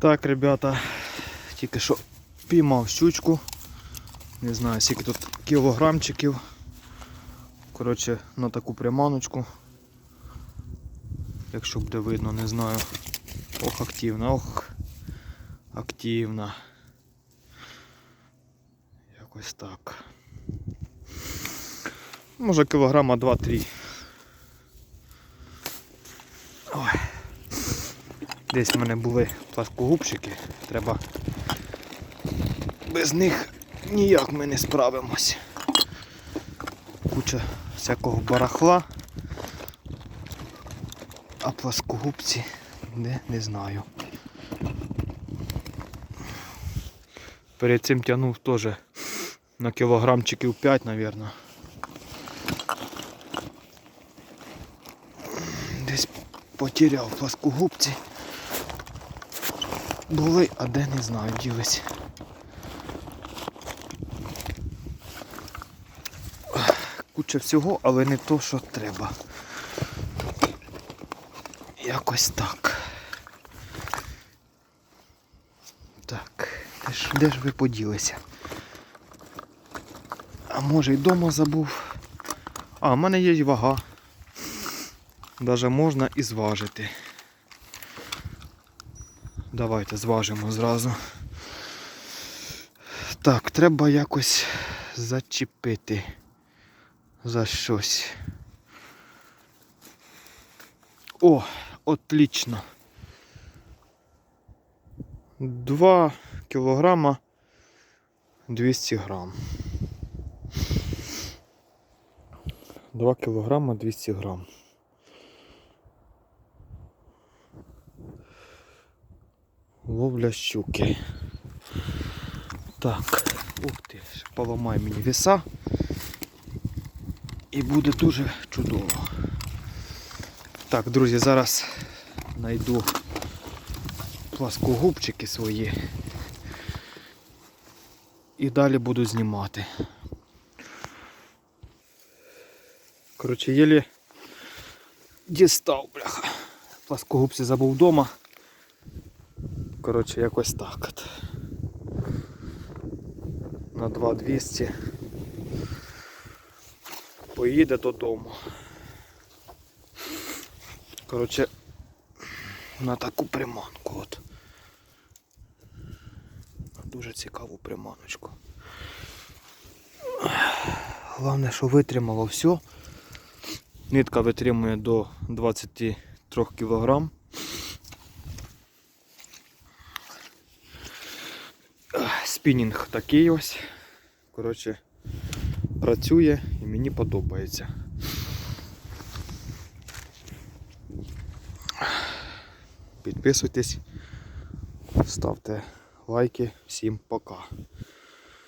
Так, ребята, тільки що піймав щучку. Не знаю, скільки тут кілограмчиків. Коротше, на таку приманочку. Якщо буде видно, не знаю. Ох, активна, ох. Активна. Якось так. Може кілограма 2-3. Десь в мене були пласкогубчики. Треба. Без них ніяк ми не справимось. Куча всякого барахла. А пласкогубці де не знаю. Перед цим тягнув теж на кілограмчиків 5, мабуть. Десь потеряв пласкогубці. Були, а де не знаю, ділись. Куча всього, але не то, що треба. Якось так. Так, де ж, де ж ви поділися? А може й дома забув. А, в мене є вага. Даже можна і зважити. Давайте зважимо зразу. Так, треба якось зачепити за щось. О, отлично. 2 кілограма 200 грам. 2 кілограма 200 грам. Ловля щуки. Так, ух ти, поламай мені віса. І буде дуже чудово. Так, друзі, зараз знайду пласкогубчики свої. І далі буду знімати. Коротше, єлі дістав, бляха. Пласкогубці забув вдома. Коротше, якось так от. На 2200 поїде додому. Коротше, на таку приманку от. Дуже цікаву приманочку. Головне, що витримало все. Нитка витримує до 23 кг. Спінінг такий ось. Коротше, працює і мені подобається. Підписуйтесь, ставте лайки. Всім пока.